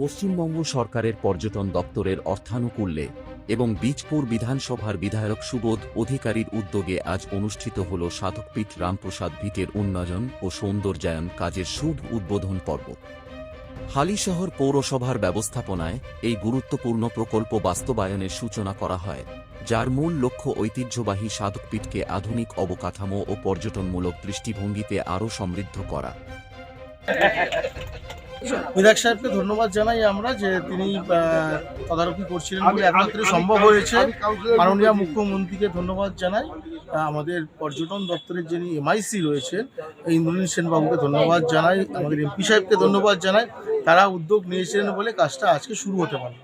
পশ্চিমবঙ্গ সরকারের পর্যটন দপ্তরের অর্থানুকূল্যে এবং বীজপুর বিধানসভার বিধায়ক সুবোধ অধিকারীর উদ্যোগে আজ অনুষ্ঠিত হল সাধকপীঠ রামপ্রসাদ ভিটের উন্নয়ন ও সৌন্দর্যায়ন কাজের শুভ উদ্বোধন পর্ব। হালিশহর পৌরসভার ব্যবস্থাপনায় এই গুরুত্বপূর্ণ প্রকল্প বাস্তবায়নের সূচনা করা হয়, যার মূল লক্ষ্য ঐতিহ্যবাহী সাধকপীঠকে আধুনিক অবকাঠামো ও পর্যটনমূলক দৃষ্টিভঙ্গিতে আরও সমৃদ্ধ করা। বিধায়ক সাহেবকে ধন্যবাদ জানাই আমরা যে তিনি আহ, তদারকি করছিলেন বলে একমাত্র সম্ভব হয়েছে। মাননীয় মুখ্যমন্ত্রীকে ধন্যবাদ জানাই। আমাদের পর্যটন দপ্তরের যিনি এমআইসি রয়েছেন ইন্দ্রনীল সেনবাবুকে ধন্যবাদ জানাই। আমাদের এমপি সাহেবকে ধন্যবাদ জানাই। তারা উদ্যোগ নিয়েছিলেন বলে কাজটা আজকে শুরু হতে পারে।